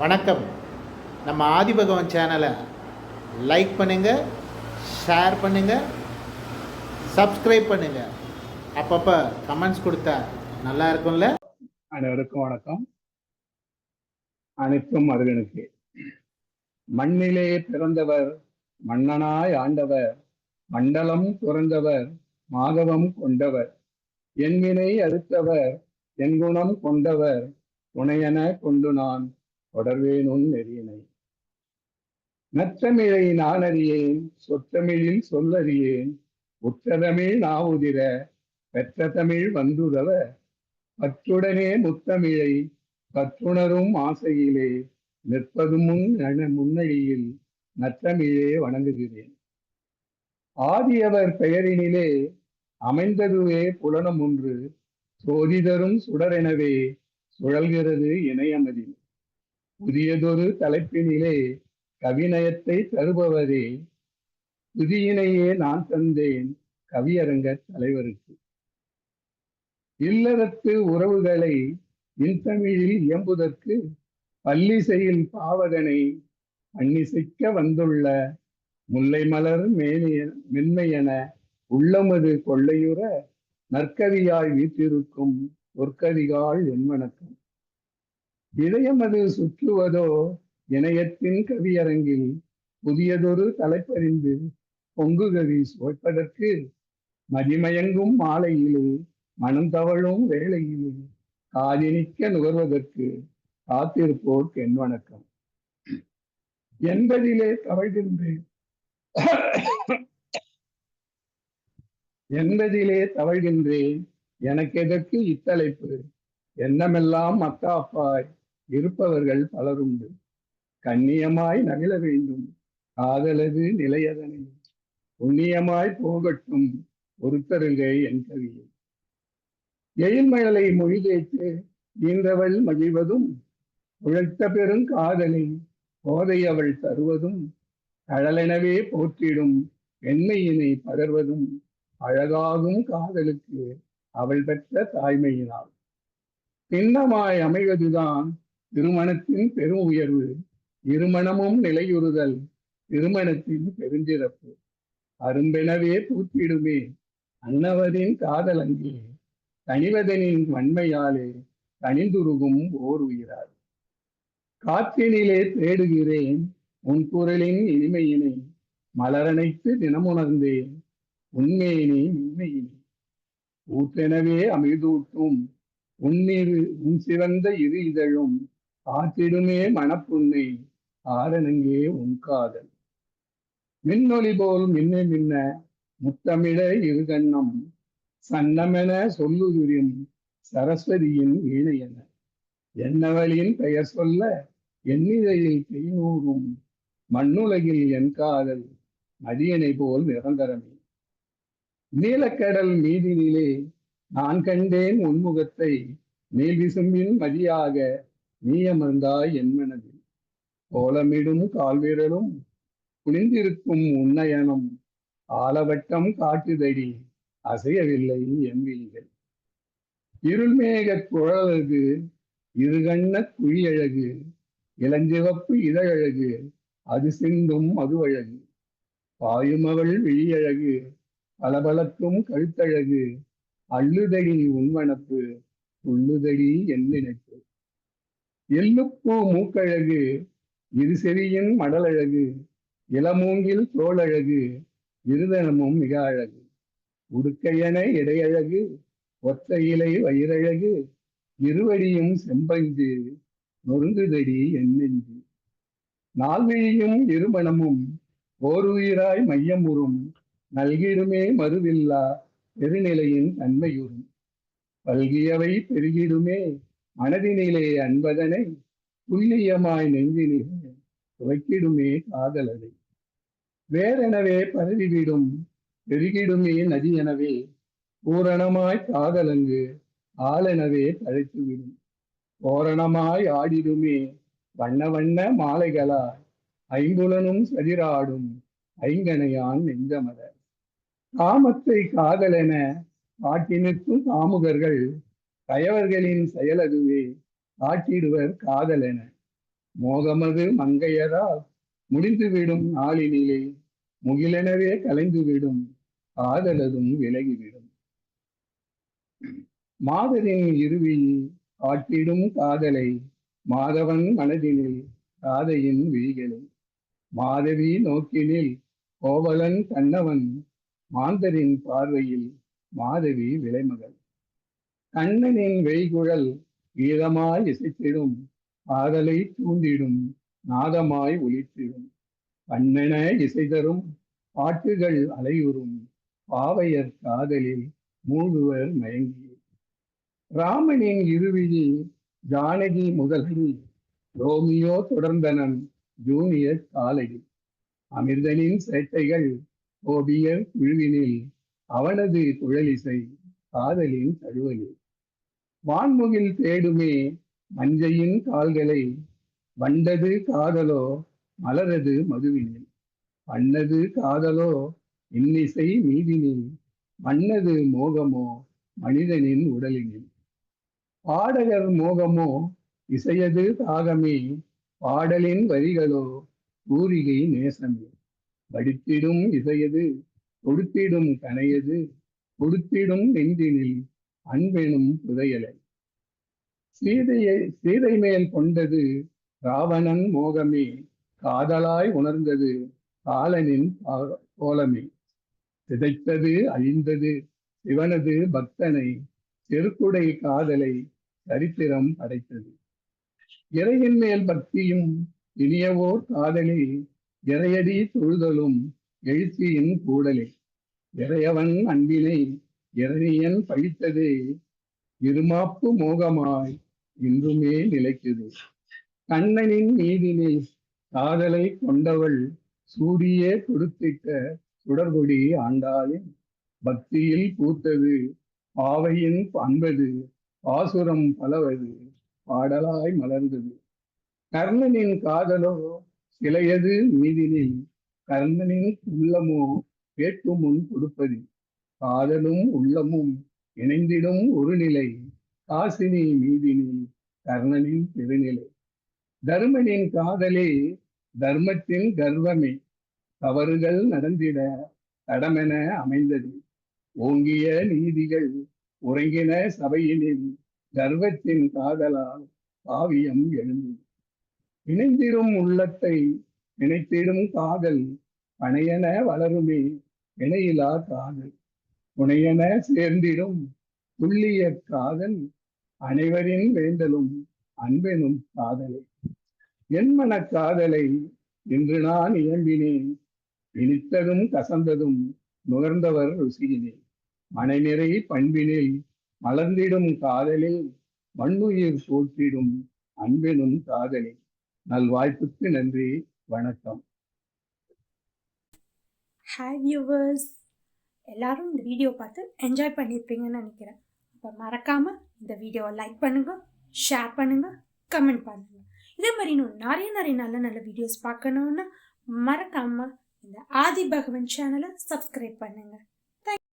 வணக்கம். நம்ம ஆதிபகவன் சேனலை லைக் பண்ணுங்கள் ஷேர் பண்ணுங்கள் சப்ஸ்கிரைப் பண்ணுங்கள் அப்பப்போ கமெண்ட்ஸ் கொடுத்தா நல்லா இருக்கும்ல? அனைவருக்கும் வணக்கம். அனைத்தும் அருகனுக்கு. மண்ணிலே பிறந்தவர் மன்னனாய் ஆண்டவர் மண்டலம் துறந்தவர் மாதவம் கொண்டவர் என்வினை அறுத்தவர் என்குணம் கொண்டவர் துணையென கொண்டு நான் தொடர்வேனும் நெறியினை. நற்றமிழை நான் அறியேன் சொற்றமிழில் சொல்லறியேன். உற்றதமிழ் நாவுதிர பெற்ற தமிழ் வந்துதவ பற்றுடனே முத்தமிழை பற்றுணரும் ஆசையிலே நிற்பது முன் என முன்னழியில் நற்றமிழே வணங்குகிறேன். ஆதியவர் பெயரினிலே அமைந்ததுவே புலனம் ஒன்று சோதிதரும் சுடரெனவே சுழல்கிறது இணையமதி புதியதொரு தலைப்பினிலே கவிநயத்தை தருபவரே புதியினையே நான் தந்தேன் கவியரங்க தலைவருக்கு. இல்லறத்து உறவுகளை இன்தமிழில் இயம்புதற்கு பல்லிசையில் பாவகனை அன்னிசைக்க வந்துள்ள முல்லை மலர் மேனிய மென்மையென உள்ளமது கொள்ளையுற நற்கதியாய் வீற்றிருக்கும் ஒற்கதிகால் என் வணக்கம். இதயமது சுற்றுவதோ இணையத்தின் கவியரங்கில் புதியதொரு தலைப்பறிந்து பொங்குகவி சுவைப்பதற்கு மதிமயங்கும் மாலையிலே மனம் தவழும் வேளையிலே காதினிக்க நுகர்வதற்கு காத்திருப்போர்க்கு என் வணக்கம். என்பதிலே தவழ்கின்றேன் என்பதிலே தவழ்கின்றேன். எனக்கு எதற்கு இத்தலைப்பு? அக்கா அப்பாய் இருப்பவர்கள் பலருண்டு. கண்ணியமாய் நகழ வேண்டும். காதலது நிலையதனை. புண்ணியமாய் போகட்டும். ஒருத்தருகை என் கவியை. எழில்மழலை மொழிகேட்டு ஈன்றவள் மகிழ்வதும் உழைத்த பெரும் காதலை போதை அவள் தருவதும் கடலெனவே போற்றிடும் வெண்மையினை பகர்வதும் அழகாகும் காதலுக்கு அவள் பெற்ற தாய்மையினால். பின்னமாய் அமைவதுதான் திருமணத்தின் பெரும் உயர்வு இருமணமும் நிலையுறுதல் திருமணத்தின் பெருஞ்சிறப்பு. அரும்பெனவே தூத்திடுமே அன்னவரின் காதலங்கே தனிவதனின் வன்மையாலே தனிந்துருகும் ஓர் உயிரார் காற்றினிலே தேடுகிறேன் உன் குரலின் இனிமையினை மலரணைத்து தினமுணர்ந்தேன் உண்மையினை மின்மையினை ஊற்றெனவே அமிழ்தூட்டும் உன்னிரு உன் சிவந்த இரு இதழும் காத்திடுமே மனப்புண்ணை ஆரணங்கே உன் காதல். மின்னொலி போல் மின்ன மின்ன முத்தமிழ இருகண்ணம். சன்னமென சொல்லுதுரின் சரஸ்வதியின் வீணையென. என்னவளின் பெயர் சொல்ல எண்ணிதையில் தேனூரும் மண்ணுலகில் என் காதல் மதியனை போல் நிரந்தரமே. நீலக்கடல் மீதினிலே நான் கண்டேன் உன்முகத்தை நீல் விசும்பின் மதியாக நீ அமர்ந்தாய் என் மனதில். கோலமிடும் கால்விரலும் குனிந்திருக்கும் உன்னயனம் ஆலவட்டம் காட்டுதடி அசையவில்லை என் விழிகள். இருள்மேக குழலகு இருகண்ண குழியழகு இளஞ்சிவப்பு இதழகு அது சிந்தும் மதுவழகு. பாயுமவள் விழியழகு பளபளக்கும் கழுத்தழகு அள்ளுதடி உன்வனப்பு உள்ளுதடி என் நினைப்பு. எள்ளுப்பூ மூக்கழகு இரு செவியின் மடலழகு இளமூங்கில் தோளழகு இருதனமும் மிக அழகு. உடுக்கையன இடையழகு ஒத்த இலை வயிறழகு இருவடியும் செம்பஞ்சு நொறுங்குதடி எண்ணெஞ்சு. நெஞ்சு இருமணமும் ஓருயிராய் மையமுறும் நல்கிடுமே மறுவில்லா பெருநிலையின் தன்மையுறும். பல்கியவை பெருகிடுமே மனதினிலே அன்பதனை துல்லியமாய் நெஞ்சினிலே துவைக்கிடுமே காதலனை. வேறெனவே பரவிவிடும் பெருகிடுமே நதி எனவே பூரணமாய் காதலங்கு ஆளெனவே தழைத்துவிடும் போரணமாய் ஆடிடுமே வண்ண வண்ண மாலைகளாய் ஐம்புலனும் சதிராடும் ஐங்கனையான் நெஞ்சமர காமத்தை காதலென காட்டி நிற்கும் காமுகர்கள் கயவர்களின் செயலதுவே காட்டிடுவர் காதலென. மோகமது மங்கையரால் முடிந்துவிடும் நாளினிலே முகிலெனவே கலைந்துவிடும் காதலதும் விலகிவிடும். மாதரின் இறுதியில் காட்டிடும் காதலை மாதவன் மனதினில் ராதையின் விழிகளை. மாதவி நோக்கினில் கோவலன் கண்ணவன் மாந்தரின் பார்வையில் மாதவி விலைமகள். கண்ணனின் வெய்குழல் கீதமாய் இசைத்திடும் காதலை தூண்டிடும் நாதமாய் ஒலித்திடும். கண்ணென இசை தரும் பாட்டுகள் அலையுறும் பாவையர் காதலில் மூழ்குவர் மயங்கி. ராமனின் இருவிழி ஜானகி முதல்வி ரோமியோ தொடர்ந்தனன் ஜூனியர் காலடி அமிர்தனின் சேட்டைகள் கோபியர் குழுவினில் அவனது குழலிசை காதலின் தழுவலில். வான்முகில் தேடுமே மஞ்சையின் கால்களை வண்டது காதலோ மலரது மதுவினில். வண்ணது காதலோ இன்னிசை மீதினில் மன்னது மோகமோ மனிதனின் உடலினில். பாடகர் மோகமோ இசையது தாகமே பாடலின் வரிகளோ பூரிகை நேசமே. வடித்திடும் இசையது கொடுத்திடும் கனையது கொடுத்திடும் நெஞ்சினில் அன்பெனும் புதையலை சீதையை சீதை மேல் கொண்டது ராவணன் மோகமே காதலாய் உணர்ந்தது காலனின் கோலமே சிதைத்தது அழிந்தது சிவனது பக்தனை செருக்குடை காதலை சரித்திரம் படைத்தது. இறையின் மேல் பக்தியும் இனியவோர் காதலே இறையடி தொழுதலும் எழுச்சியின் கூடலே. இறையவன் அன்பினை இரணியன் பழித்தது இருமாப்பு மோகமாய் இன்றுமே நிலைக்குது. கண்ணனின் மீதினை காதலை கொண்டவள் சூடியே கொடுத்திட்ட சுடர்கொடி ஆண்டாளின் பக்தியில் பூத்தது பாவையின் அன்பது பாசுரம் பலவது பாடலாய் மலர்ந்தது. கர்ணனின் காதலோ சிலையது மீதினை கர்ணனின் உள்ளமோ கேட்கு முன் கொடுப்பது. காதலும் உள்ளமும் இணைந்திடும் ஒரு நிலை காசினி மீதினி கர்ணனின் பெருநிலை தர்மனின் காதலே தர்மத்தின் கர்வமே. தவறுகள் நடந்திட தடமென அமைந்தது. ஓங்கிய நீதிகள் உறங்கின சபையினில் கர்வத்தின் காதலால் காவியம் எழுந்தது. இணைந்திடும் உள்ளத்தை நினைத்திடும் காதல் பணையன வளருமே. இணையிலா காதல். புனையன சேர்ந்திடும் துல்லிய காதல் அனைவரின் வேண்டலும் அன்பெனும் காதலை. என் மன காதலை இன்று நான் இயம்பினேன். இனித்ததும் கசந்ததும் நுகர்ந்தவர் ருசியினே மனைநிறை பண்பினில் மலர்ந்திடும் காதலில் மண்ணுயிர் போற்றிடும் அன்பெனும் காதலே நல்வாய்ப்புக்கு நன்றி வணக்கம். ஹாய் வியூவர்ஸ் எல்லாரும் இந்த வீடியோ பார்த்து என்ஜாய் பண்ணியிருப்பீங்கன்னு நினைக்கிறேன். இப்போ மறக்காமல் இந்த வீடியோவை லைக் பண்ணுங்கள் ஷேர் பண்ணுங்கள் கமெண்ட் பண்ணுங்கள் இதே மாதிரி இன்னும் நிறைய நிறைய நல்ல நல்ல வீடியோஸ் பார்க்கணுன்னா மறக்காமல் இந்த ஆதி பகவன் சேனலை சப்ஸ்கிரைப் பண்ணுங்கள்